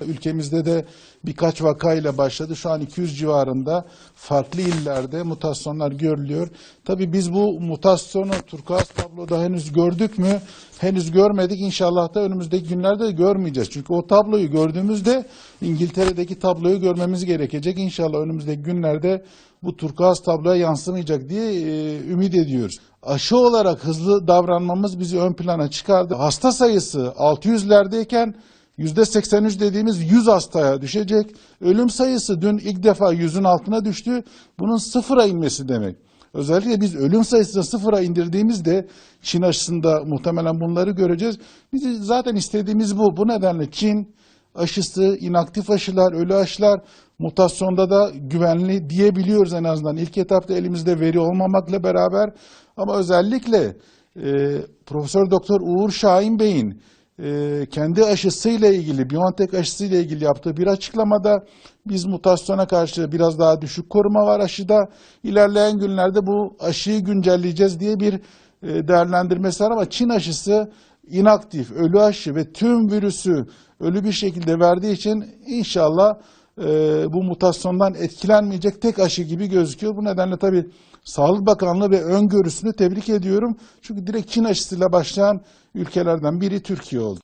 Ülkemizde de birkaç vakayla başladı. Şu an 200 civarında farklı illerde mutasyonlar görülüyor. Tabii biz bu mutasyonu turkuaz tabloda henüz gördük mü? Henüz görmedik. İnşallah da önümüzdeki günlerde de görmeyeceğiz. Çünkü o tabloyu gördüğümüzde İngiltere'deki tabloyu görmemiz gerekecek. İnşallah önümüzdeki günlerde bu turkuaz tabloya yansımayacak diye e, ümit ediyoruz. Aşı olarak hızlı davranmamız bizi ön plana çıkardı. Hasta sayısı 600'lerdeyken %83 dediğimiz 100 hastaya düşecek. Ölüm sayısı dün ilk defa 100'ün altına düştü. Bunun sıfıra inmesi demek. Özellikle biz ölüm sayısını sıfıra indirdiğimizde Çin aşısında muhtemelen bunları göreceğiz. Biz zaten istediğimiz bu. Bu nedenle Çin aşısı, inaktif aşılar, ölü aşılar mutasyonda da güvenli diyebiliyoruz en azından. İlk etapta elimizde veri olmamakla beraber ama özellikle e, Profesör Doktor Uğur Şahin Bey'in e, kendi aşısıyla ilgili, BioNTech aşısıyla ilgili yaptığı bir açıklamada biz mutasyona karşı biraz daha düşük koruma var aşıda. İlerleyen günlerde bu aşıyı güncelleyeceğiz diye bir e, değerlendirmesi var ama Çin aşısı inaktif, ölü aşı ve tüm virüsü ölü bir şekilde verdiği için inşallah e, bu mutasyondan etkilenmeyecek tek aşı gibi gözüküyor. Bu nedenle tabii Sağlık Bakanlığı ve öngörüsünü tebrik ediyorum. Çünkü direkt Çin aşısıyla başlayan ülkelerden biri Türkiye oldu.